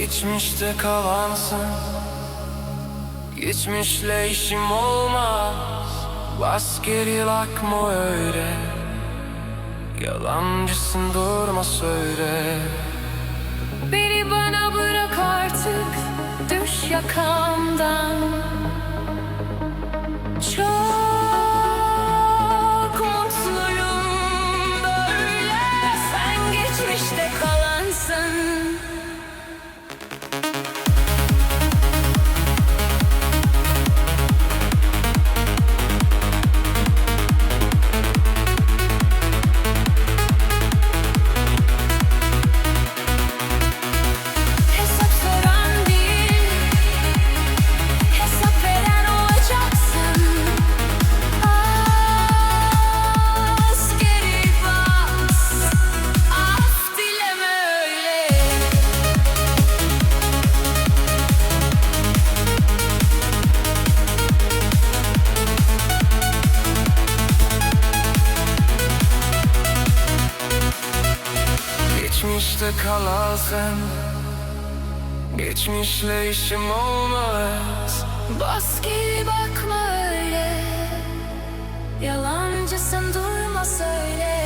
Geçmişte kalansın. Geçmişle işim olmaz. Bas geri bakma öyle. Yalancısın durma söyle. Beni bana bırak artık. Düş yakamdan Geçmişte kalasın Geçmişle işim olmaz. Bas geri bakma öyle. Yalancısın durma söyle